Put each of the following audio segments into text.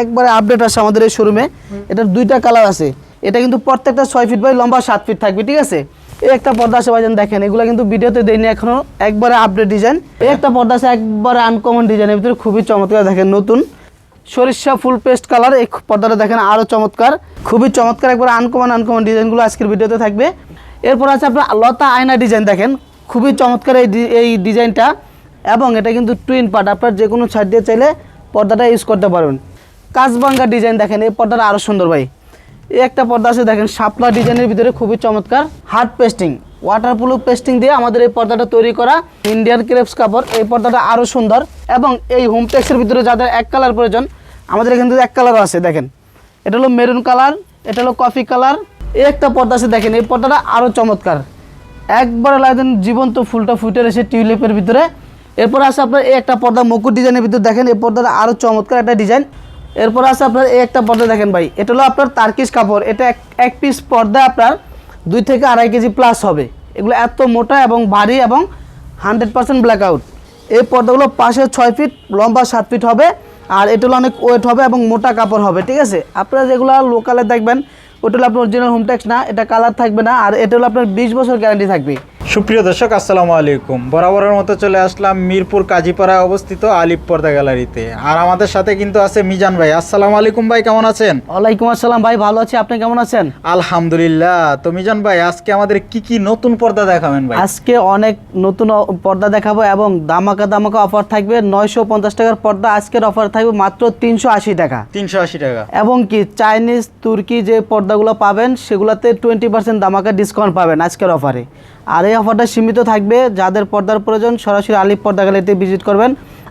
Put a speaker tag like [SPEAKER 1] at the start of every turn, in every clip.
[SPEAKER 1] একবারে আপডেট আছে আমাদের এই শোরুমে এটার দুইটা কালার আছে। এটা কিন্তু প্রত্যেকটা ছয় ফিট বাই লম্বা সাত ফিট থাকবে, ঠিক আছে? এই একটা পর্দা আছে ভাইজান, দেখেন, এগুলো কিন্তু ভিডিওতে দেয়নি এখনও। একবারে আপডেট ডিজাইন এই একটা পর্দা আছে একবারে আনকমন ডিজাইনের ভিতরে, খুবই চমৎকার, দেখেন, নতুন। সরিষা ফুল পেস্ট কালার এই পর্দাটা দেখেন আরও চমৎকার, খুবই চমৎকার, একবার আনকমন আনকমন ডিজাইনগুলো আজকের ভিডিওতে থাকবে। এরপর আছে আপনার লতা আয়না ডিজাইন দেখেন, খুবই চমৎকার এই এই ডিজাইনটা এবং এটা কিন্তু টুইন পার্ট আপনার যে কোনো ছাড় দিয়ে চাইলে পর্দাটা ইউজ করতে পারবেন। কাজবাঙ্গা ডিজাইন দেখেন, এই পর্দাটা আরও সুন্দর ভাই। এই একটা পর্দা আছে, দেখেন, শাপলা ডিজাইনের ভিতরে খুবই চমৎকার। Hard pasting waterproof pasting দিয়ে আমাদের এই পর্দাটা তৈরি করা ইন্ডিয়ান ক্রেপস কাপড়। এই পর্দাটা আরও সুন্দর এবং এই হোমটেক্সের ভিতরে যাদের এক কালার প্রয়োজন, আমাদের এখানে কিন্তু এক কালারও আছে, দেখেন। এটা হলো মেরুন কালার এটা হলো কফি কালার এই একটা পর্দা আছে, দেখেন, এই পর্দাটা আরও চমৎকার। একবারে লাগেন জীবন্ত ফুলটা ফুটে রয়েছে টিউলিপের ভিতরে। এরপর আছে আপনার এই একটা পর্দা মুকুট ডিজাইনের ভিতরে, দেখেন, এই পর্দাটা আরও চমৎকার একটা ডিজাইন এরপর আছে আপনার এই একটা পর্দা দেখেন ভাই। এটা হলো আপনার তার্কিশ কাপড়। এটা এক পিস পর্দা আপনার দুই থেকে আড়াই কেজি প্লাস হবে। এগুলো এত মোটা এবং ভারী এবং হান্ড্রেড পার্সেন্ট ব্ল্যাক আউট এই পর্দাগুলো পাশে ছয় ফিট লম্বা সাত ফিট হবে। আর এটা হলো অনেক ওয়েট হবে এবং মোটা কাপড় হবে, ঠিক আছে? আপনারা যেগুলো লোকালে দেখবেন, ওটা হলো আপনার অরিজিনাল হোমটেক্স না, এটা কালার থাকবে না। আর এটা হলো আপনার বিশ বছর গ্যারান্টি থাকবে।
[SPEAKER 2] সুপ্রিয় দর্শক আসসালামু আলাইকুম। বরাবরের মতো চলে আসলাম মিরপুর কাজীপাড়ায় অবস্থিত আলিপ পর্দা গ্যালারিতে। আর আমাদের সাথে কিন্তু আছে মিজান ভাই। আসসালামু আলাইকুম ভাই কেমন আছেন?
[SPEAKER 1] ওয়ালাইকুম আসসালাম ভাই ভালো আছি। আপনি কেমন আছেন?
[SPEAKER 2] আলহামদুলিল্লাহ। তো মিজান ভাই আজকে আমাদের কি কি নতুন পর্দা দেখাবেন ভাই?
[SPEAKER 1] আজকে অনেক নতুন পর্দা দেখাবো এবং দামাকা দামাকা অফার থাকবে। নয়শো পঞ্চাশ টাকার পর্দা আজকের অফার থাকবে মাত্র তিনশো আশি টাকা।
[SPEAKER 2] তিনশো আশি টাকা।
[SPEAKER 1] এবং কি চাইনিজ তুর্কি যে পর্দাগুলো পাবেন সেগুলোতে টোয়েন্টি পার্সেন্ট দামাকা ডিসকাউন্ট পাবেন আজকের অফারে। আর এই অফারটা সীমিত থাকবে। যাদের পর্দার প্রয়োজন, সরাসরি আলিপ পর্দা গ্যালারিতে ভিজিট করবেন।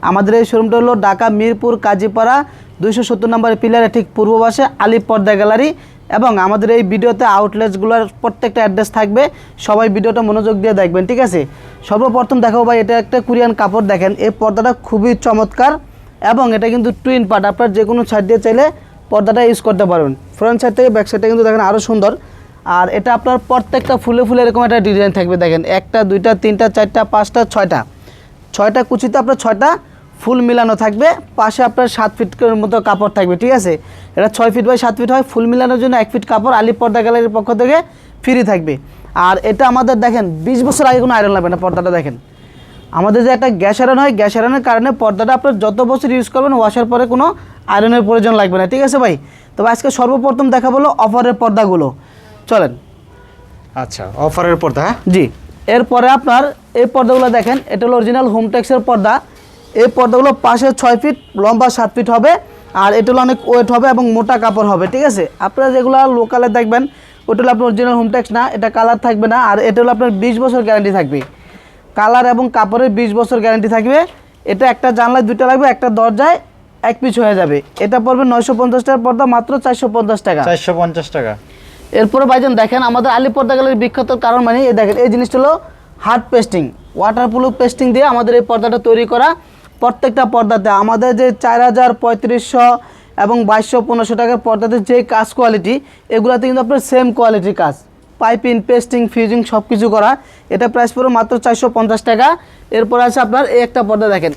[SPEAKER 1] আমাদের এই শোরুমটা হলো ঢাকা, মিরপুর, কাজীপাড়া, দুইশো সত্তর নম্বর পিলারে ঠিক পূর্ব পাশে আলিপ পর্দা গ্যালারি এবং আমাদের এই ভিডিওতে আউটলেটসগুলোর প্রত্যেকটা অ্যাড্রেস থাকবে। সবাই ভিডিওটা মনোযোগ দিয়ে দেখবেন, ঠিক আছে? সর্বপ্রথম দেখাবো ভাই, এটা একটা কোরিয়ান কাপড় দেখেন। এই পর্দাটা খুবই চমৎকার এবং এটা কিন্তু টুইন পার্ট আপনার যে কোনো সাইড দিয়ে চাইলে পর্দাটা ইউজ করতে পারবেন। ফ্রন্ট সাইড থেকে ব্যাক সাইডটা কিন্তু দেখেন আরও সুন্দর। আর এটা আপনার প্রত্যেকটা ফুলে ফুলে এরকম একটা ডিজাইন থাকবে, দেখেন। একটা, দুইটা, তিনটা, চারটা, পাঁচটা, ছয়টা। ছয়টা কুচিতে আপনার ছয়টা ফুল মিলানো থাকবে। পাশে আপনার সাত ফিটের মতো কাপড় থাকবে, ঠিক আছে? এটা ছয় ফিট বাই সাত ফিট হয়, ফুল মিলানোর জন্য এক ফিট কাপড় আলিপ পর্দা গ্যালারির পক্ষ থেকে ফ্রি থাকবে। আর এটা আমাদের, দেখেন, বিশ বছর আগে কোনো আয়রন লাগবে না পর্দাটা, দেখেন। আমাদের যে একটা গ্যাস আয়রন হয়, গ্যাস আয়রনের কারণে পর্দাটা আপনার যত বছর ইউজ করবেন ওয়াশার পরে কোনো আয়রনের প্রয়োজন লাগবে না, ঠিক আছে ভাই? তবে আজকে সর্বপ্রথম দেখা বলো অফারের পর্দাগুলো। চলেন।
[SPEAKER 2] আচ্ছা অফারের পর্দা হ্যাঁ?
[SPEAKER 1] জি এরপরে আপনার এই পর্দাগুলো দেখেন এটা হলো অরিজিনাল হোমটেক্সের পর্দা। এই পর্দাগুলো পাশে ছয় ফিট লম্বা সাত ফিট হবে আর এটা হলো অনেক ওয়েট হবে এবং মোটা কাপড় হবে ঠিক আছে? আপনারা যেগুলো লোকালে দেখবেন ওটা হলো আপনার অরিজিনাল হোমটেক্স না এটা কালার থাকবে না আর এটা হলো আপনার বিশ বছর গ্যারান্টি থাকবে। কালার এবং কাপড়ের বিশ বছর গ্যারান্টি থাকবে। এটা একটা জানলায় দুইটা লাগবে একটা দরজায় এক পিস হয়ে যাবে। এটা পড়বে নয়শো পঞ্চাশ টাকার পর্দা মাত্র চারশো পঞ্চাশ টাকা।
[SPEAKER 2] চারশো পঞ্চাশ টাকা।
[SPEAKER 1] এরপরে ভাইজান দেখেন, আমাদের আলী পর্দা গ্যালারির বিখ্যাত কারণ মানে এই দেখেন, এই জিনিসটা হলো hard pasting waterproof pasting দিয়ে আমাদের এই পর্দাটা তৈরি করা। প্রত্যেকটা পর্দাতে আমাদের যে চার হাজার পঁয়ত্রিশশো এবং বাইশশো পনেরোশো টাকার পর্দাতে যে কাজ কোয়ালিটি এগুলাতে কিন্তু আপনার সেম কোয়ালিটির কাজ। পাইপিং, পেস্টিং ফিউজিং সব কিছু করা। এটা প্রাইস পড়বে মাত্র চারশো পঞ্চাশ টাকা। এরপর আছে আপনার এই একটা পর্দা দেখেন।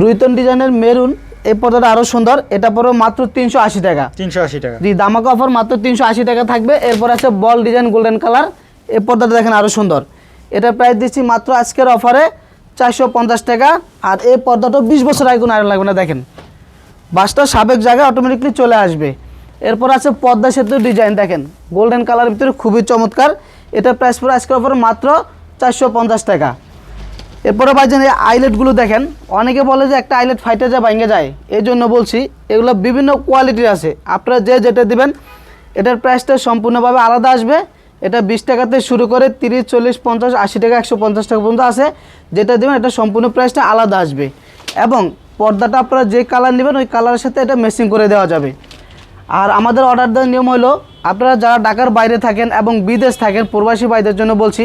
[SPEAKER 1] রুইতন ডিজাইনের মেরুন এই পর্দাটা আরও সুন্দর। এটা পড়বে মাত্র তিনশো আশি টাকা।
[SPEAKER 2] তিনশো আশি টাকা।
[SPEAKER 1] জি দামাকা অফার মাত্র তিনশো আশি টাকা থাকবে। এরপর আছে বল ডিজাইন গোল্ডেন কালার এই পর্দাটা দেখেন আরও সুন্দর। এটা প্রাইস দিচ্ছি মাত্র আজকের অফারে চারশো পঞ্চাশ টাকা। আর এই পর্দাটা বিশ বছর আগে কোনো আয়রন লাগবে না দেখেন। বাসটা সাবেক জায়গায় অটোমেটিকলি চলে আসবে। এরপর আছে পদ্মা সেতু ডিজাইন দেখেন। গোল্ডেন কালারের ভিতরে খুবই চমৎকার। এটার প্রাইস পড়ে আজকের অফারে মাত্র চারশো পঞ্চাশ টাকা। এরপরে ভাইজান এই আইলেটগুলো দেখেন, অনেকে বলে যে একটা আইলেট ফাইটে যায় ভাঙে যায়। এই জন্য বলছি, এগুলো বিভিন্ন কোয়ালিটির আছে। আপনারা যে যেটা দিবেন, এটার প্রাইসটা সম্পূর্ণভাবে আলাদা আসবে। এটা বিশ টাকাতে শুরু করে তিরিশ, চল্লিশ, পঞ্চাশ, আশি টাকা, একশো পঞ্চাশ টাকা পর্যন্ত আছে। যেটা দেবেন, এটা সম্পূর্ণ প্রাইসটা আলাদা আসবে। এবং পর্দাটা আপনারা যে কালার নেবেন, ওই কালারের সাথে এটা মেসিং করে দেওয়া যাবে। আর আমাদের অর্ডার দেওয়ার নিয়ম হলো, আপনারা যারা ঢাকার বাইরে থাকেন এবং বিদেশ থাকেন, প্রবাসী ভাইদের জন্য বলছি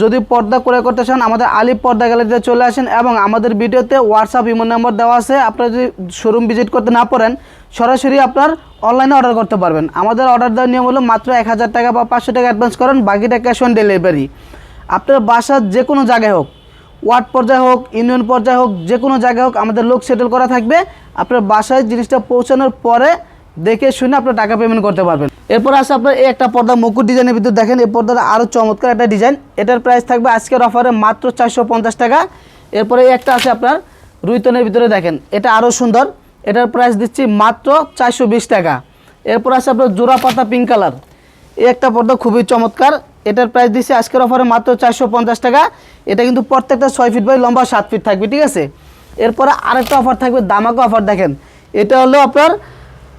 [SPEAKER 1] যদি পর্দা করে করতে চান, আমাদের আলিপ পর্দা গ্যালারিতে চলে আসেন এবং আমাদের ভিডিওতে হোয়াটসঅ্যাপ ইমো নাম্বার দেওয়া আছে। আপনারা যদি শোরুম ভিজিট করতে না পারেন, সরাসরি আপনার অনলাইনে অর্ডার করতে পারবেন। আমাদের অর্ডার দেওয়ার নিয়ম হলো মাত্র এক হাজার টাকা বা পাঁচশো টাকা অ্যাডভান্স করেন, বাকিটা ক্যাশ অন ডেলিভারি আপনার বাসার যে কোনো জায়গায় হোক, ওয়ার্ড পর্যায়ে হোক, ইউনিয়ন পর্যায়ে হোক যে কোনো জায়গায় হোক, আমাদের লোক সেটেল করা থাকবে। আপনার বাসায় জিনিসটা পৌঁছানোর পরে দেখে শুনে আপনার টাকা পেমেন্ট করতে পারবেন। এরপর আছে আপনার এই একটা পর্দা মুকুট ডিজাইনের ভিতর দেখেন, এই পর্দাটা আরও চমৎকার একটা ডিজাইন এটার প্রাইস থাকবে আজকের অফারে মাত্র চারশো পঞ্চাশ টাকা। এরপরে একটা আছে আপনার রুইতনের ভিতরে দেখেন, এটা আরও সুন্দর। এটার প্রাইস দিচ্ছি মাত্র চারশো বিশ টাকা। এরপর আছে আপনার জোড়া পাতা পিঙ্ক কালার এই একটা পর্দা খুবই চমৎকার। এটার প্রাইস দিচ্ছি আজকের অফারে মাত্র চারশো পঞ্চাশ টাকা। এটা কিন্তু প্রত্যেকটা ছয় ফিট বাই লম্বা সাত ফিট থাকবে, ঠিক আছে? এরপরে আরেকটা অফার থাকবে, দামাকা অফার দেখেন। এটা হলো আপনার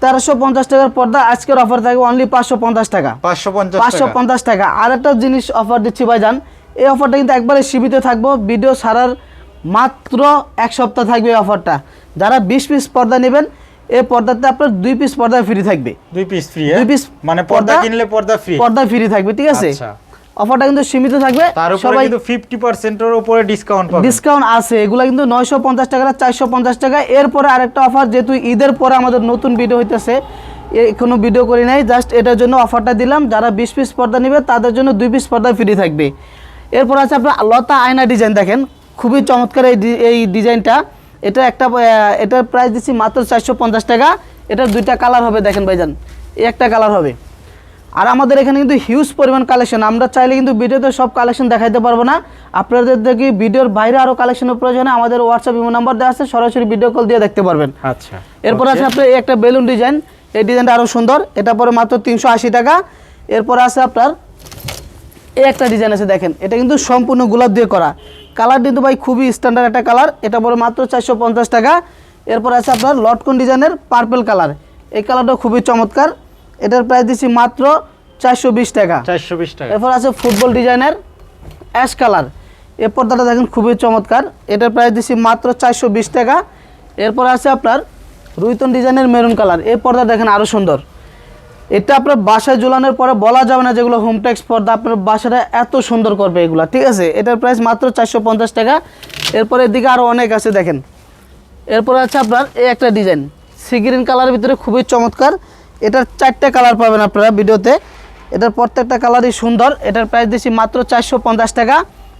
[SPEAKER 1] তেরোশো পঞ্চাশ টাকার পর্দা আজকের অফার থাকবে অনলি পাঁচশো পঞ্চাশ টাকা।
[SPEAKER 2] পাঁচশো পঞ্চাশ
[SPEAKER 1] পাঁচশো
[SPEAKER 2] টাকা
[SPEAKER 1] পঞ্চাশ টাকা। আর একটা জিনিস অফার দিচ্ছি ভাইজান এই অফারটা কিন্তু একবারে সীমিত থাকব। ভিডিও সারার মাত্র এক সপ্তাহ থাকবে এই অফারটা যারা বিশ পিস পর্দা নেবেন এই পর্দাতে আপনার দুই পিস পর্দা ফ্রি থাকবে।
[SPEAKER 2] দুই পিস ফ্রি
[SPEAKER 1] দুই piece
[SPEAKER 2] মানে পর্দা
[SPEAKER 1] পর্দা-
[SPEAKER 2] কিনলে পর্দা ফ্রি
[SPEAKER 1] পর্দা ফ্রি থাকবে ঠিক আছে?
[SPEAKER 2] আচ্ছা।
[SPEAKER 1] অফারটা কিন্তু সীমিত থাকবে। সবাই
[SPEAKER 2] কিন্তু ফিফটি পার্সেন্টের উপরে ডিসকাউন্ট পাবেন
[SPEAKER 1] ডিসকাউন্ট আছে এগুলা কিন্তু নয়শো পঞ্চাশ টাকা চারশো পঞ্চাশ টাকা। এরপরে আরেকটা অফার যেহেতু ঈদের পরে আমাদের নতুন ভিডিও হইতেছে কোনো ভিডিও করি নাই জাস্ট এটার জন্য অফারটা দিলাম। যারা বিশ পিস পর্দা নেবে তাদের জন্য দুই পিস পর্দা ফ্রি থাকবে। এরপর আছে আপনার লতা আয়না ডিজাইন দেখেন খুবই চমৎকার এই এই ডিজাইনটা এটা একটা এটার প্রাইস দিচ্ছি মাত্র চারশো পঞ্চাশ টাকা। এটার দুইটা কালার হবে দেখেন ভাইজান। এই একটা কালার হবে। আর আমাদের এখানে কিন্তু হিউজ পরিমাণ কালেকশন আমরা চাইলে কিন্তু ভিডিওতে সব কালেকশন দেখাইতে পারব না। আপনাদের দেখি ভিডিওর বাইরে আরও কালেকশনের প্রয়োজনে আমাদের হোয়াটসঅ্যাপ ইমো নাম্বার দেওয়া আছে সরাসরি ভিডিও কল দিয়ে দেখতে পারবেন।
[SPEAKER 2] আচ্ছা।
[SPEAKER 1] এরপর আছে আপনার এই একটা বেলুন ডিজাইন এই ডিজাইনটা আরও সুন্দর। এটা পরে মাত্র তিনশো আশি টাকা। এরপর আছে আপনার এই একটা ডিজাইন আছে দেখেন। এটা কিন্তু সম্পূর্ণ গোলাপ দিয়ে করা। কালার কিন্তু ভাই খুবই স্ট্যান্ডার্ড একটা কালার এটা পরে মাত্র চারশো পঞ্চাশ টাকা। এরপর আছে আপনার লটকন ডিজাইনের পার্পেল কালার এই কালারটা খুবই চমৎকার। এটার প্রাইস দিচ্ছি মাত্র চারশো বিশ টাকা।
[SPEAKER 2] চারশো বিশ টাকা।
[SPEAKER 1] এরপর আছে ফুটবল ডিজাইনের অ্যাশ কালার এই পর্দাটা দেখেন খুবই চমৎকার। এটার প্রাইস দিচ্ছি মাত্র চারশো বিশ টাকা। এরপর আছে আপনার রুইতন ডিজাইনের মেরুন কালার এই পর্দা দেখেন আরও সুন্দর। এটা আপনার বাসায় ঝুলানোর পরে বলা যাবে না যেগুলো হোম ট্যাক্স পর্দা আপনার বাসাটা এত সুন্দর করবে এগুলো ঠিক আছে? এটার প্রাইস মাত্র চারশো পঞ্চাশ টাকা। এরপর এদিকে আরও অনেক আছে দেখেন। এরপর আছে আপনার এই একটা ডিজাইন সি গ্রিন কালারের ভিতরে খুবই চমৎকার। এটার চারটে কালার পাবেন আপনারা ভিডিওতে। এটার প্রত্যেকটা কালারই সুন্দর। এটার প্রাইস দিচ্ছি মাত্র চারশো পঞ্চাশ টাকা।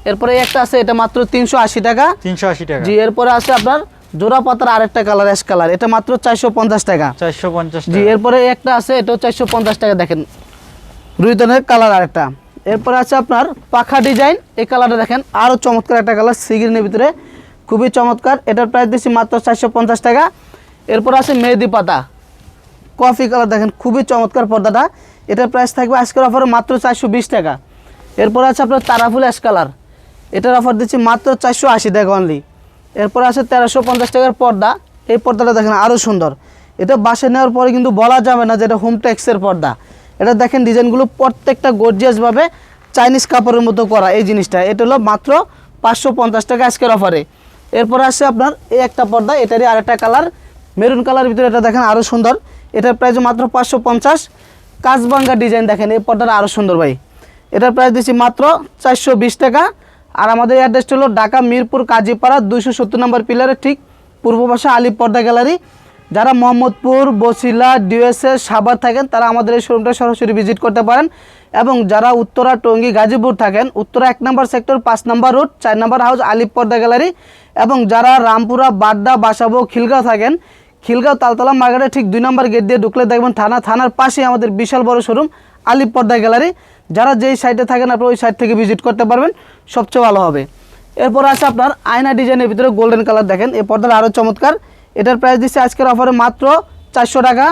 [SPEAKER 1] এরপরে একটা আছে এটা মাত্র তিনশো আশি টাকা।
[SPEAKER 2] তিনশো আশি টাকা।
[SPEAKER 1] জি এরপরে আছে আপনার জোড়া পাতার আরেকটা কালার অ্যাশ কালার এটা মাত্র চারশো পঞ্চাশ টাকা।
[SPEAKER 2] চারশো পঞ্চাশ
[SPEAKER 1] জি এরপরে একটা আছে এটাও চারশো পঞ্চাশ টাকা। দেখেন রুইতনের কালার আরেকটা। এরপরে আছে আপনার পাখা ডিজাইন এই কালারটা দেখেন আরও চমৎকার একটা কালার সিগ্রিনের ভিতরে। খুবই চমৎকার। এটার প্রাইস দিচ্ছি মাত্র চারশো পঞ্চাশ টাকা। এরপর আছে মেহেদি পাতা। কফি কালার দেখেন, খুবই চমৎকার পর্দাটা। এটার প্রাইস থাকবে, আজকের অফারে মাত্র চারশো বিশ টাকা। এরপর আছে আপনার তারাফুল অ্যাশ কালার এটার অফার দিচ্ছি মাত্র চারশো আশি টাকা অনলি এরপর আছে তেরোশো পঞ্চাশ টাকার পর্দা। এই পর্দাটা দেখেন আরও সুন্দর। এটা বাসে নেওয়ার পরে কিন্তু বলা যাবে না যে এটা হোম টেক্সের পর্দা। এটা দেখেন, ডিজাইনগুলো প্রত্যেকটা গর্জিয়াসভাবে চাইনিজ কাপড়ের মতো করা এই জিনিসটা। এটা হলো মাত্র পাঁচশো পঞ্চাশ টাকা আজকের অফারে এরপর আসছে আপনার এই একটা পর্দা, এটারই আরেকটা কালার মেরুন কালার ভিতরে এটা দেখেন আরও সুন্দর। এটার প্রাইস মাত্র পাঁচশো পঞ্চাশ। কাজবাঙ্গা ডিজাইন দেখেন, এই পর্দাটা আরও সুন্দর ভাই। এটার প্রাইস দিচ্ছি মাত্র চারশো বিশ টাকা। আর আমাদের অ্যাড্রেসটা হলো ঢাকা মিরপুর কাজীপাড়া, দুইশো সত্তর নম্বর পিলারের ঠিক পূর্ব পাশে আলিপ পর্দা গ্যালারি যারা মোহাম্মদপুর, বসিলা ডিএসএ সাভার থাকেন, তারা আমাদের এই শোরুমটা সরাসরি ভিজিট করতে পারেন। এবং যারা উত্তরা, টঙ্গী, গাজীপুর থাকেন, উত্তরা এক নম্বর সেক্টর পাঁচ নম্বর রোড চার নম্বর হাউস আলিপ পর্দা গ্যালারি এবং যারা রামপুরা, বাড্ডা, বাসাবো, খিলগাঁও থাকেন খিলগাঁও তালতলা মার্কেটে ঠিক দুই নম্বর গেট দিয়ে ঢুকলে দেখবেন থানা, থানার পাশেই আমাদের বিশাল বড় শোরুম, আলিপ পর্দা গ্যালারি। যারা যেই সাইডে থাকেন আপনি ওই সাইড থেকে ভিজিট করতে পারবেন, সবচেয়ে ভালো হবে। এরপর আছে আপনার আয়না ডিজাইনের ভিতরে গোল্ডেন কালার দেখেন, এই পর্দাটা আরও চমৎকার। এটার প্রাইস দিচ্ছে আজকের অফারে মাত্র চারশো টাকা।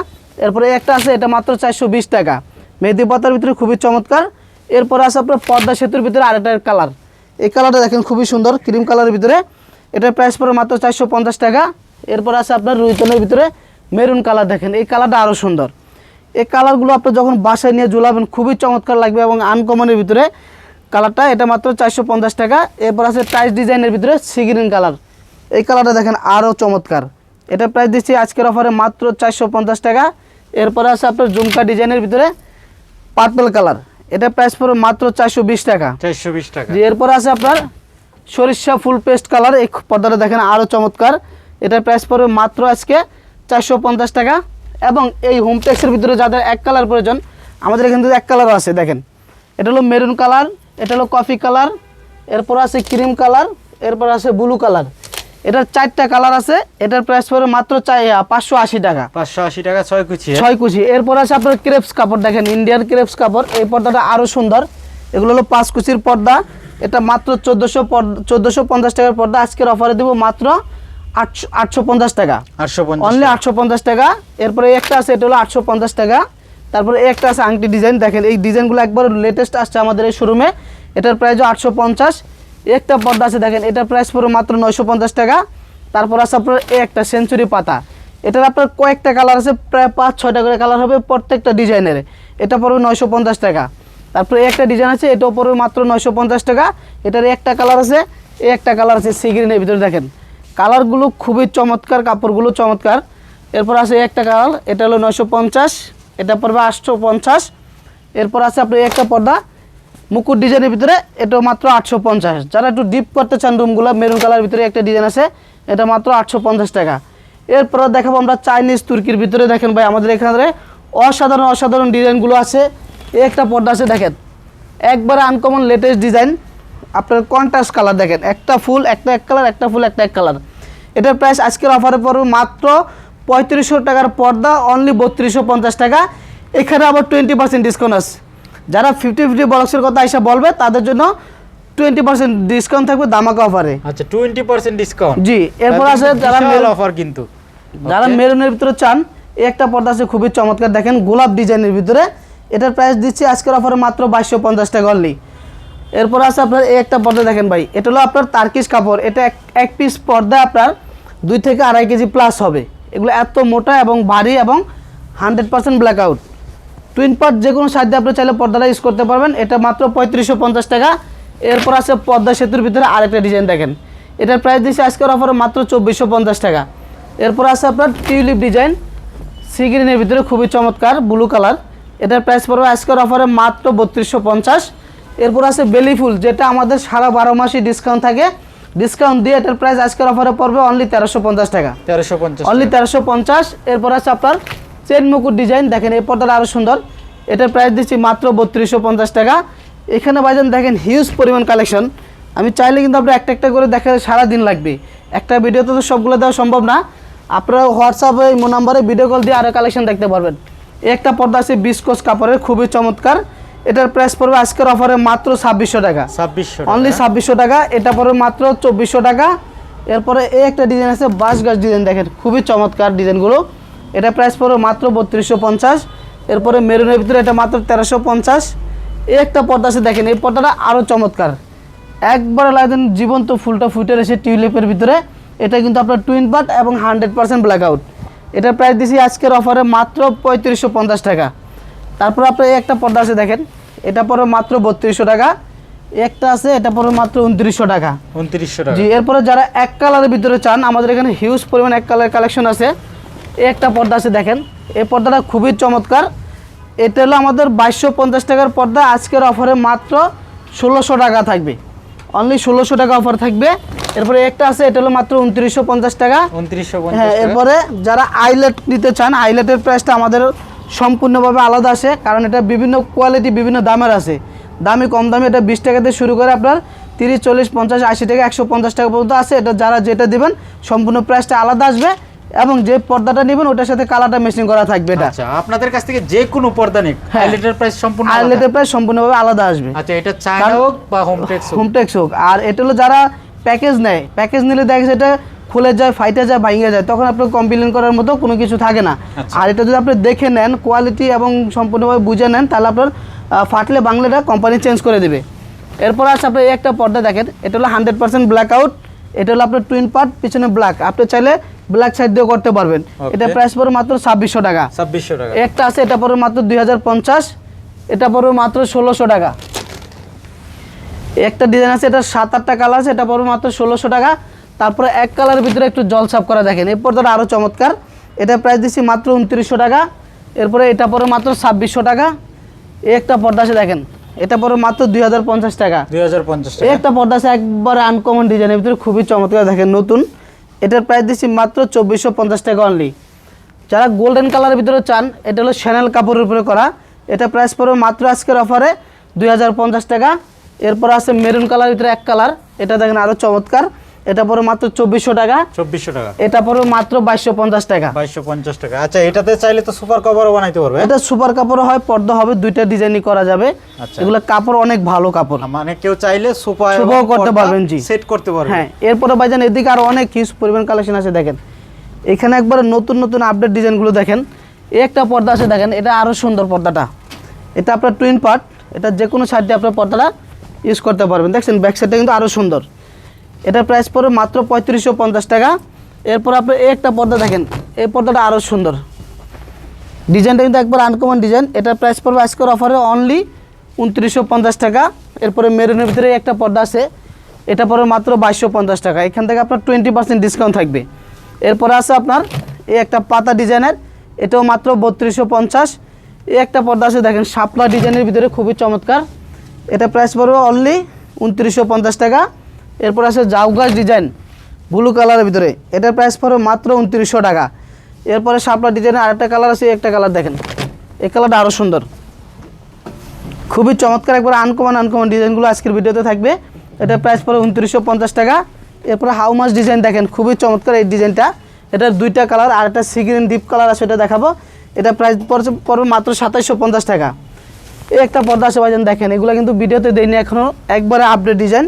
[SPEAKER 1] এরপরে একটা আছে, এটা মাত্র চারশো বিশ টাকা। মেহেদি পাতার ভিতরে খুবই চমৎকার। এরপর আছে আপনার পর্দা সেতুর ভিতরে আরেকটা কালার এই কালারটা দেখেন খুবই সুন্দর ক্রিম কালারের ভিতরে। এটার প্রাইস পড়ে মাত্র চারশো পঞ্চাশ টাকা। এরপর আছে আপনার রুইতনের ভিতরে মেরুন কালার দেখেন এই কালারটা আরও সুন্দর। এই কালারগুলো আপনি যখন বাসায় নিয়ে ঝুলাবেন খুবই চমৎকার লাগবে এবং আনকমনের ভিতরে কালারটা এটা মাত্র চারশো পঞ্চাশ টাকা। এরপর আছে টাইস ডিজাইনের ভিতরে সিগ্রিন কালার। এই কালারটা দেখেন আরও চমৎকার। এটা প্রাইস দিচ্ছি আজকের অফারে মাত্র চারশো পঞ্চাশ টাকা। এরপরে আছে আপনার জুমকা ডিজাইনের ভিতরে পার্পেল কালার। এটা প্রাইস পড়বে মাত্র চারশো বিশ টাকা।
[SPEAKER 2] চারশো বিশ টাকা।
[SPEAKER 1] এরপর আছে আপনার সরিষা ফুল পেস্ট কালার এই পর্দাটা দেখেন আরও চমৎকার। এটার প্রাইস পড়বে মাত্র আজকে চারশো পঞ্চাশ টাকা। এবং এই হোম ভিতরে যাদের এক কালার প্রয়োজন আমাদের এখানে এক কালারও আছে দেখেন। এটা হলো মেরুন কালার এটা হলো কফি কালার এরপর আছে ক্রিম কালার এরপর আছে ব্লু কালার এটার চারটা কালার আছে এটার প্রাইস পড়বে মাত্র চাই পাঁচশো আশি টাকা।
[SPEAKER 2] পাঁচশো আশি টাকা ছয় কুচি হ্যাঁ?
[SPEAKER 1] ছয় কুচি। এরপর আছে আপনার ক্রেপস কাপড় দেখেন ইন্ডিয়ান ক্রেপস কাপড়। এই পর্দাটা আরও সুন্দর। এগুলো হলো পাঁচ কুচির পর্দা। এটা মাত্র চোদ্দোশো চোদ্দোশো পঞ্চাশ টাকার পর্দা। আজকের অফারে দেবো মাত্র আটশো আটশো পঞ্চাশ টাকা। অনলি আটশো পঞ্চাশ টাকা। এরপরে একটা আছে এটা হলো আটশো পঞ্চাশ টাকা। তারপরে একটা আছে আংটি ডিজাইন দেখেন এই ডিজাইনগুলো একবার লেটেস্ট আসছে আমাদের এই শোরুমে এটার প্রাইসও আটশো পঞ্চাশ। একটা পর্দা আছে দেখেন এটার প্রাইস মাত্র নয়শো পঞ্চাশ টাকা। তারপর আছে আপনার এই একটা সেঞ্চুরি পাতা। এটার আপনার কয়েকটা কালার আছে প্রায় পাঁচ ছয়টা করে কালার হবে প্রত্যেকটা ডিজাইনের। এটা পড়বে নয়শো পঞ্চাশ টাকা। তারপরে একটা ডিজাইন আছে এটাও পড়বে মাত্র নয়শো পঞ্চাশ টাকা। এটার একটা কালার আছে একটা কালার আছে সিগ্রিনের ভিতরে দেখেন। কালারগুলো খুবই চমৎকার, কাপড়গুলো চমৎকার। এরপর আছে একটা কালার, এটা হলো নয়শো পঞ্চাশ, এটা পড়বে আটশো পঞ্চাশ। এরপর আছে আপনার এই একটা পর্দা, মুকুট ডিজাইনের ভিতরে এটা মাত্র আটশো পঞ্চাশ। যারা একটু ডিপ করতে চান রুমগুলো মেরুন কালার ভিতরে একটা ডিজাইন আছে, এটা মাত্র আটশো পঞ্চাশ টাকা। এরপর দেখাবো আমরা চাইনিজ তুর্কির ভিতরে, দেখেন ভাই, আমাদের এখানে অসাধারণ অসাধারণ ডিজাইনগুলো আছে। একটা পর্দা আছে, দেখেন। একবারে আনকমন লেটেস্ট ডিজাইন আপনার কন্ট্রাস্ট কালার দেখেন একটা ফুল একটা এক কালার একটা ফুল একটা এক কালার এটার প্রাইস আজকের অফারে পড়বে মাত্র পঁয়ত্রিশশো টাকার পর্দা অনলি বত্রিশশো পঞ্চাশ টাকা। এখানে আবার টোয়েন্টি পার্সেন্ট ডিসকাউন্ট আছে। যারা ফিফটি ফিফটি বক্সের কথা এসে বলবে তাদের জন্য টোয়েন্টি পার্সেন্ট ডিসকাউন্ট থাকবে দামাকা অফারে
[SPEAKER 2] আচ্ছা টোয়েন্টি পার্সেন্ট ডিসকাউন্ট
[SPEAKER 1] জি এরপর আছে যারা মেরুন-
[SPEAKER 2] অফার কিন্তু।
[SPEAKER 1] যারা মেরুনের ভিতরে চান এই একটা পর্দা আছে খুবই চমৎকার। দেখেন গোলাপ ডিজাইনের ভিতরে। এটার প্রাইস দিচ্ছি আজকের অফারে মাত্র বাইশশো পঞ্চাশ টাকা অনলি এরপর আছে আপনার এই একটা পর্দা দেখেন ভাই। এটা হলো আপনার তার্কিশ কাপড়। এটা এক পিস পর্দা আপনার দুই থেকে আড়াই কেজি প্লাস হবে। এগুলো এত মোটা এবং ভারী এবং hundred percent black out twin part যে কোনো সাহায্যে আপনি চাইলে পর্দাটা ইউজ করতে পারবেন। এটা মাত্র পঁয়ত্রিশশো পঞ্চাশ টাকা। এরপর আছে পদ্মা সেতুর ভিতরে আরেকটা ডিজাইন দেখেন। এটার প্রাইস দিচ্ছে আজকের অফারে মাত্র চব্বিশশো পঞ্চাশ টাকা। এরপর আছে আপনার টিউলিপ ডিজাইন সি গ্রিনের ভিতরে খুবই চমৎকার ব্লু কালার এটার প্রাইস পড়বে আজকের অফারে মাত্র বত্রিশশো পঞ্চাশ। এরপর আছে বেলি ফুল যেটা আমাদের সারা বারো মাসই ডিসকাউন্ট থাকে। ডিসকাউন্ট দিয়ে এটার প্রাইস আজকের অফারে পড়বে অনলি তেরোশো পঞ্চাশ টাকা।
[SPEAKER 2] তেরোশো পঞ্চাশ
[SPEAKER 1] অনলি তেরোশো পঞ্চাশ এরপর আছে আপনার চেন মুকুট ডিজাইন দেখেন এই পর্দাটা আরও সুন্দর। এটার প্রাইস দিচ্ছি মাত্র বত্রিশশো পঞ্চাশ টাকা। এখানে বাজান দেখেন হিউজ পরিমাণ কালেকশন আমি চাইলে কিন্তু আপনার একটা একটা করে দেখা সারা দিন লাগবে। একটা ভিডিওতে তো সবগুলো দেওয়া সম্ভব না। আপনারা হোয়াটসঅ্যাপে এই নাম্বারে ভিডিও কল দিয়ে আরও কালেকশন দেখতে পারবেন। একটা পর্দা আছে বিস্কোস কাপড়ের খুবই চমৎকার। এটার প্রাইস পড়বে আজকের অফারে মাত্র ছাব্বিশশো টাকা।
[SPEAKER 2] ছাব্বিশশো
[SPEAKER 1] অনলি ছাব্বিশশো টাকা এটা পরে মাত্র চব্বিশশো টাকা। এরপরে এই একটা ডিজাইন আছে বাঁশ গাছ ডিজাইন দেখেন খুবই চমৎকার ডিজাইনগুলো এটা প্রাইস পড়বে মাত্র বত্রিশশো পঞ্চাশ। এরপরে মেরুনের ভিতরে এটা মাত্র তেরোশো পঞ্চাশ। এই একটা পর্দা আছে দেখেন এই পর্দাটা আরও চমৎকার। একবার লাগেন জীবন্ত ফুলটা ফুটে রয়েছে টিউলিপের ভিতরে। এটা কিন্তু আপনার টুইন পার্ট এবং হান্ড্রেড পার্সেন্ট ব্ল্যাক আউট এটার প্রাইস দিছি আজকের অফারে মাত্র পঁয়ত্রিশশো পঞ্চাশ টাকা। তারপর আপনার এই একটা পর্দা আছে দেখেন। এটা পরে মাত্র বত্রিশশো টাকা। একটা আছে এটা পরে মাত্র উনত্রিশশো টাকা।
[SPEAKER 2] উনত্রিশশো টাকা।
[SPEAKER 1] জি এরপরে যারা এক কালারের ভিতরে চান আমাদের এখানে হিউজ পরিমাণ এক কালার কালেকশন আছে। এই একটা পর্দা আছে দেখেন। এই পর্দাটা খুবই চমৎকার। এটা হলো আমাদের বাইশশো পঞ্চাশ টাকার পর্দা। আজকের অফারে মাত্র ষোলোশো টাকা থাকবে। অনলি ষোলোশো টাকা অফার থাকবে। এরপরে একটা আছে এটা হলো মাত্র উনত্রিশশো পঞ্চাশ টাকা।
[SPEAKER 2] উনত্রিশশো
[SPEAKER 1] হ্যাঁ এরপরে যারা আইলেট নিতে চান আইলেটের প্রাইসটা আমাদের সম্পূর্ণভাবে আলাদা আসে কারণ এটা বিভিন্ন কোয়ালিটি বিভিন্ন দামের আছে। দামি কম দামে এটা বিশ টাকা থেকে শুরু করে আপনার তিরিশ চল্লিশ পঞ্চাশ আশি টাকা একশো পঞ্চাশ টাকা পর্যন্ত আছে। এটা যারা যেটা দিবেন সম্পূর্ণ প্রাইসটা আলাদা আসবে এবং যে পর্দাটা নেবেন ওটার সাথে কালারটা মেশিং করা থাকবে এটা।
[SPEAKER 2] আচ্ছা আপনাদের কাছ থেকে যে কোনো পর্দা নিক
[SPEAKER 1] হ্যাঁ।
[SPEAKER 2] হাইলাইটের প্রাইস সম্পূর্ণ।
[SPEAKER 1] আইলেটের প্রাইস সম্পূর্ণভাবে আলাদা আসবে।
[SPEAKER 2] আচ্ছা এটা চায়না হোক বা হোমটেক্স হোক।
[SPEAKER 1] হোমটেক্স হোক। আর এটা হলো যারা প্যাকেজ নেয় প্যাকেজ নিলে দেখা এটা খুলে যায় ফাইটে যায় ভাঙে যায় তখন আপনার কমপ্লেন করার মতো কোনো কিছু থাকে না।
[SPEAKER 2] আচ্ছা।
[SPEAKER 1] আর এটা যদি আপনি দেখে নেন কোয়ালিটি এবং সম্পূর্ণভাবে বুঝে নেন তাহলে আপনার ফাটলে বাংলাটা কোম্পানি চেঞ্জ করে দেবে। এরপর আছে আপনার এই একটা পর্দা দেখেন এটা হলো হান্ড্রেড পার্সেন্ট ব্ল্যাক আউট এটা হলো আপনার টুইন পার্ট পিছনে ব্ল্যাক আপনি চাইলে ব্ল্যাক সাইড দিয়েও করতে পারবেন। এটা প্রাইস পড়ে মাত্র ছাব্বিশশো টাকা।
[SPEAKER 2] ছাব্বিশশো টাকা।
[SPEAKER 1] একটা আছে এটা পড়বে মাত্র দুই হাজার পঞ্চাশ এটা পড়বে মাত্র ষোলোশো টাকা। একটা ডিজাইন আছে এটা সাত আটটা কালার আছে এটা পড়বে মাত্র ষোলোশো টাকা। তারপরে এক কালারের ভিতরে একটু জল ছাপ করা দেখেন। এই পর্দাটা আরও চমৎকার। এটা প্রাইস দিচ্ছি মাত্র উনত্রিশশো টাকা। এরপরে এটা পরে মাত্র ছাব্বিশশো টাকা। একটা পর্দা আছে দেখেন। এটা পরে মাত্র দুই হাজার পঞ্চাশ টাকা।
[SPEAKER 2] দুই হাজার পঞ্চাশ টাকা।
[SPEAKER 1] একটা পর্দা আছে একবারে আনকমন ডিজাইনের ভিতরে খুবই চমৎকার দেখেন নতুন। এটার প্রাইস দিচ্ছি মাত্র চব্বিশশো পঞ্চাশ টাকা অনলি যারা গোল্ডেন কালারের ভিতরে চান এটা হলো শ্যানেল কাপড়ের উপরে করা। এটা প্রাইস পড়বে মাত্র আজকের অফারে দুই হাজার পঞ্চাশ টাকা। এরপর আছে মেরুন কালার ভিতরে এক কালার এটা দেখেন আরও চমৎকার। এটা পরে মাত্র চব্বিশশো টাকা।
[SPEAKER 2] চব্বিশশো টাকা।
[SPEAKER 1] এটা পরে মাত্র বাইশশো পঞ্চাশ টাকা।
[SPEAKER 2] বাইশশো পঞ্চাশ টাকা। আচ্ছা এটাতে চাইলে তো সুপার কভারও বানাইতে পারবে।
[SPEAKER 1] এটা সুপার কাপড় হয় পর্দা হবে দুইটা ডিজাইনই করা যাবে।
[SPEAKER 2] আচ্ছা।
[SPEAKER 1] এগুলো কাপড় অনেক ভালো কাপড়।
[SPEAKER 2] মানে কেউ চাইলে সুপার
[SPEAKER 1] সুপাও করতে পারবেন, জি।
[SPEAKER 2] সেট করতে পারবে।
[SPEAKER 1] হ্যাঁ এরপরে ভাইজান এদিকে আরও অনেক হিউজ পরিমাণ কালেকশন আছে দেখেন। এখানে একবার নতুন নতুন আপডেট ডিজাইনগুলো দেখেন। এই একটা পর্দা আছে দেখেন এটা আরও সুন্দর পর্দাটা। এটা আপনার টুইন পার্ট এটা যে কোনো সাইড দিয়ে আপনার পর্দাটা ইউজ করতে পারবেন। দেখছেন ব্যাক সাইডটা কিন্তু আরও সুন্দর। এটার প্রাইস পড়বে মাত্র পঁয়ত্রিশশো পঞ্চাশ টাকা। এরপর আপনি একটা পর্দা দেখেন, এই পর্দাটা আরও সুন্দর। ডিজাইনটা কিন্তু একবার আনকমন ডিজাইন এটার প্রাইস পড়বে আজকের অফারে অনলি উনত্রিশশো পঞ্চাশ টাকা। এরপরে মেরুনের ভিতরে একটা পর্দা আছে। এটা পড়বে মাত্র বাইশশো পঞ্চাশ টাকা। এখান থেকে আপনার টোয়েন্টি পার্সেন্ট ডিসকাউন্ট থাকবে। এরপরে আছে আপনার এই একটা পাতা ডিজাইনের এটাও মাত্র বত্রিশশো পঞ্চাশ। এই একটা পর্দা আছে, দেখেন, শাপলা ডিজাইনের ভিতরে খুবই চমৎকার। এটা প্রাইস পড়বে অনলি উনত্রিশশো পঞ্চাশ টাকা। এরপর আছে জাউগাছ ডিজাইন, ব্লু কালারের ভিতরে। এটার প্রাইস পড়বে মাত্র উনত্রিশশো টাকা। এরপরে শাপলা ডিজাইনের আরেকটা কালার আছে, একটা কালার দেখেন। এই কালারটা আরও সুন্দর। খুবই চমৎকার, একবার আনকমন আনকমন ডিজাইনগুলো আজকের ভিডিওতে থাকবে। এটার প্রাইস পড়বে উনত্রিশশো পঞ্চাশ টাকা। এরপরে হাউমাস ডিজাইন দেখেন, খুবই চমৎকার এই ডিজাইনটা। এটার দুইটা কালার আর একটা সিগ্রিন ডিপ কালার আছে, এটা দেখাবো। এটা প্রাইস পড়বে মাত্র সাতাইশশো পঞ্চাশ টাকা। এই একটা পর্দা আছে ভাইজান, দেখেন। এগুলো কিন্তু ভিডিওতে দেয়নি এখনও একবারে আপডেট ডিজাইন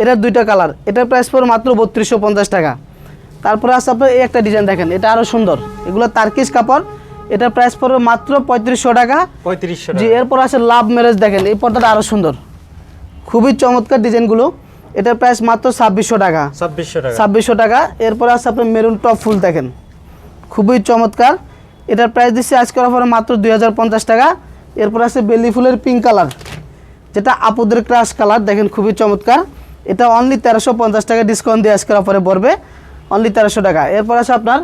[SPEAKER 1] এটার দুইটা কালার। এটার প্রাইস পড়বে মাত্র বত্রিশশো পঞ্চাশ টাকা। তারপরে আছে আপনার এই একটা ডিজাইন দেখেন এটা আরও সুন্দর। এগুলো তার্কিস কাপড়। এটার প্রাইস পড়বে মাত্র পঁয়ত্রিশশো টাকা।
[SPEAKER 2] পঁয়ত্রিশশো
[SPEAKER 1] জি এরপর আছে লাভ ম্যারেজ দেখেন এই পর্দাটা আরও সুন্দর। খুবই চমৎকার ডিজাইনগুলো। এটার প্রাইস মাত্র ছাব্বিশশো টাকা।
[SPEAKER 2] ছাব্বিশশো টাকা।
[SPEAKER 1] ছাব্বিশশো টাকা। এরপর আছে আপনার মেরুন টপ ফুল দেখেন। খুবই চমৎকার। এটার প্রাইস দিচ্ছে আজকের অফারে মাত্র দুই হাজার পঞ্চাশ টাকা। এরপর আছে বেলি ফুলের পিঙ্ক কালার যেটা আপুদের ক্রাশ কালার দেখেন খুবই চমৎকার। এটা অনলি তেরোশো পঞ্চাশ টাকা ডিসকাউন্ট দিয়ে আজকের অফারে পড়বে। অনলি তেরোশো টাকা। এরপর আছে আপনার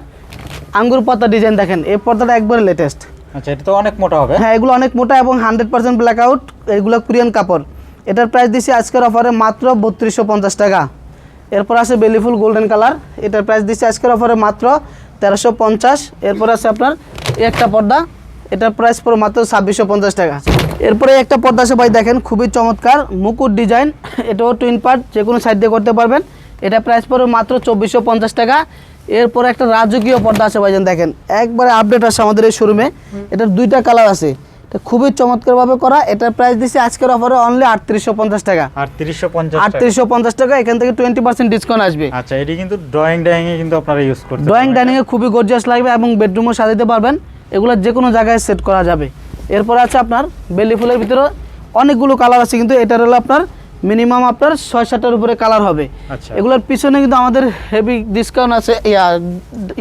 [SPEAKER 1] আঙ্গুর পাতা ডিজাইন দেখেন। এই পর্দাটা একবারে লেটেস্ট
[SPEAKER 2] আচ্ছা এটা তো অনেক মোটা হবে।
[SPEAKER 1] হ্যাঁ এগুলো অনেক মোটা এবং হান্ড্রেড পার্সেন্ট ব্ল্যাক আউট এগুলো কোরিয়ান কাপড়। এটার প্রাইস দিচ্ছি আজকের অফারে মাত্র বত্রিশশো পঞ্চাশ টাকা। এরপর আছে বেলিফুল গোল্ডেন কালার এটার প্রাইস দিচ্ছি আজকের অফারে মাত্র তেরোশো পঞ্চাশ। এরপর আছে আপনার একটা পর্দা। এটার প্রাইস পড়ে মাত্র ছাব্বিশশো পঞ্চাশ টাকা। এরপরে একটা পর্দা ভাই দেখেন খুবই চমৎকার মুকুট ডিজাইন এটাও টুইন পার্ট যে কোনো সাইড দিয়ে করতে পারবেন। এটা প্রাইস পড়বে মাত্র চব্বিশশো পঞ্চাশ টাকা। এরপরে একটা রাজকীয় পর্দা আছে ভাইজান দেখেন একবারে আপডেট আছে আমাদের এই শোরুমে এটার দুইটা কালার আছে। এটা খুবই চমৎকারভাবে করা এটার প্রাইস দিচ্ছে আজকের অফারে অনলি আটত্রিশশো পঞ্চাশ টাকা।
[SPEAKER 2] আটত্রিশশো পঞ্চাশ টাকা।
[SPEAKER 1] আটত্রিশশো পঞ্চাশ টাকা এখান থেকে টোয়েন্টি পার্সেন্ট ডিসকাউন্ট আসবে।
[SPEAKER 2] আচ্ছা এটি কিন্তু ড্রয়িং ডাইং এ কিন্তু আপনারা ইউজ করতে
[SPEAKER 1] ড্রয়িং। ডাইনিংয়ে খুবই গর্জিয়াস লাগবে এবং বেডরুমও সাজাতে পারবেন। এগুলো যে কোনো জায়গায় সেট করা যাবে। এরপর আছে আপনার বেলি ফুলের ভিতরে অনেকগুলো কালার আছে কিন্তু এটার হলো আপনার মিনিমাম আপনার ছয় সাতটার উপরে কালার হবে।
[SPEAKER 2] আচ্ছা।
[SPEAKER 1] এগুলোর পিছনে কিন্তু আমাদের হেভি ডিসকাউন্ট আছে ইয়া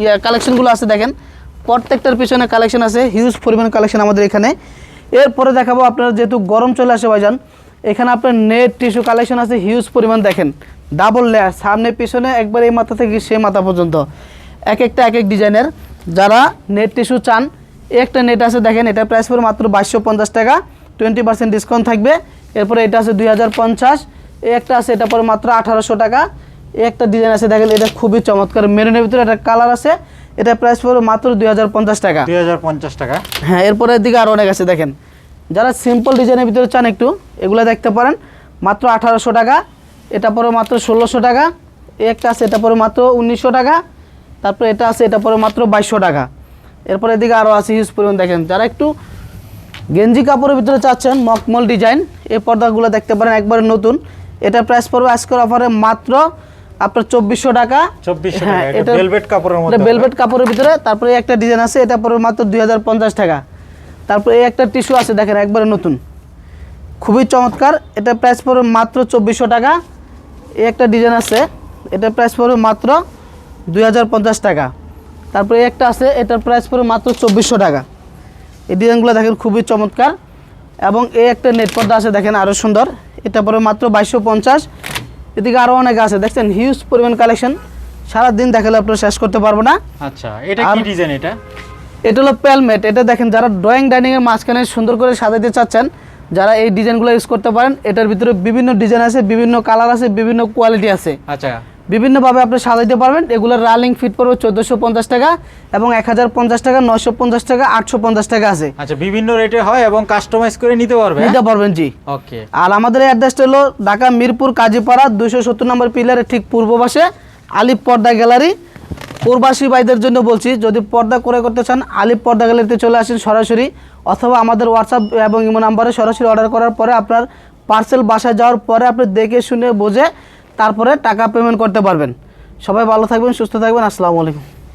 [SPEAKER 1] ইয়া কালেকশনগুলো আছে দেখেন। প্রত্যেকটার পিছনে কালেকশন আছে হিউজ পরিমাণ কালেকশন আমাদের এখানে। এরপরে দেখাবো আপনার যেহেতু গরম চলে আসে ভাইজান এখানে আপনার নেট টিস্যু কালেকশন আছে হিউজ পরিমাণ দেখেন। ডাবল লেয়ার সামনে পিছনে একবার এই মাথা থেকে সে মাথা পর্যন্ত। এক একটা এক এক ডিজাইনের যারা নেট টিস্যু চান একটা নেট আছে দেখেন এটা প্রাইস পড়ে মাত্র বাইশশো পঞ্চাশ টাকা টোয়েন্টি পার্সেন্ট ডিসকাউন্ট থাকবে। এরপরে এটা আছে দুই হাজার পঞ্চাশ একটা আছে এটা পরে মাত্র আঠারোশো টাকা। একটা ডিজাইন আছে দেখেন এটা খুবই চমৎকার। মেরুনের ভিতরে একটা কালার আছে এটা প্রাইস পড়বে মাত্র দুই হাজার পঞ্চাশ টাকা।
[SPEAKER 2] দুই হাজার পঞ্চাশ টাকা।
[SPEAKER 1] হ্যাঁ এরপরে দিকে আরও অনেক আছে দেখেন। যারা সিম্পল ডিজাইনের ভিতরে চান একটু এগুলো দেখতে পারেন। মাত্র আঠারোশো টাকা এটা পরে মাত্র ষোলোশো টাকা। একটা আছে এটা পরে মাত্র উনিশশো টাকা। তারপরে এটা আছে এটা পরে মাত্র বাইশশো টাকা। এরপরে এদিকে আরও আছে হিউজ পরিমাণ দেখেন যারা একটু গেঞ্জি কাপড়ের ভিতরে চাচ্ছেন মকমল ডিজাইন এই পর্দাগুলো দেখতে পারেন একবারে নতুন। এটা প্রাইস পড়বে আজকের অফারে মাত্র আপনার চব্বিশশো টাকা। হ্যাঁ,
[SPEAKER 2] এটা ভেলভেট কাপড়ের মধ্যে
[SPEAKER 1] কাপড়ের ভিতরে তারপরে একটা ডিজাইন আছে এটা পড়বে মাত্র দুই হাজার পঞ্চাশ টাকা। তারপরে এই একটা টিস্যু আছে দেখেন একবারে নতুন। খুবই চমৎকার এটা প্রাইস পড়বে মাত্র চব্বিশশো টাকা। এই একটা ডিজাইন আছে এটা প্রাইস পড়বে মাত্র দুই হাজার পঞ্চাশ টাকা। তারপরে একটা আছে এটার প্রাইস পড়বে মাত্র চব্বিশশো টাকা। এই ডিজাইনগুলো দেখেন খুবই চমৎকার। এবং এই একটা নেট পর্দা আছে দেখেন আরও সুন্দর। এটা পরে মাত্র বাইশশো পঞ্চাশ। এদিকে আরও অনেক আছে দেখছেন? হিউজ পরিমাণ কালেকশন সারাদিন দেখালে আপনারা শেষ করতে পারব না।
[SPEAKER 2] আচ্ছা এটা কি ডিজাইন এটা?
[SPEAKER 1] এটা হলো প্যালমেট এটা দেখেন যারা ড্রয়িং ডাইনিংয়ের মাঝখানে সুন্দর করে সাজাতে চাচ্ছেন যারা এই ডিজাইনগুলো ইউজ করতে পারেন এটার ভিতরে বিভিন্ন ডিজাইন আছে বিভিন্ন কালার আছে বিভিন্ন কোয়ালিটি আছে।
[SPEAKER 2] আচ্ছা।
[SPEAKER 1] বিভিন্নভাবে আপনি সাজাইতে পারবেন। এগুলোর রালিং ফিট পড়বে চোদ্দোশো পঞ্চাশ টাকা এবং এক হাজার পঞ্চাশ টাকা নশো পঞ্চাশ টাকা আটশো পঞ্চাশ টাকা আছে।
[SPEAKER 2] আচ্ছা বিভিন্ন রেটে হয় এবং কাস্টমাইজ করে নিতে পারবে
[SPEAKER 1] নিতে পারবেন জি।
[SPEAKER 2] ওকে
[SPEAKER 1] আর আমাদের অ্যাড্রেসটা হলো ঢাকা মিরপুর কাজীপাড়া দুশো সত্তর নম্বর পিলারের ঠিক পূর্ব পাশে আলিপ পর্দা গ্যালারি। প্রবাসী ভাইদের জন্য বলছি যদি পর্দা করে করতে চান আলিপ পর্দা গ্যালারিতে চলে আসেন সরাসরি অথবা আমাদের হোয়াটসঅ্যাপ এবং ইমো নাম্বারে সরাসরি অর্ডার করার পরে আপনার পার্সেল বাসায় যাওয়ার পরে আপনি দেখে শুনে বুঝে তারপরে টাকা পেমেন্ট করতে পারবেন। সবাই ভালো থাকবেন সুস্থ থাকবেন আসসালামু আলাইকুম।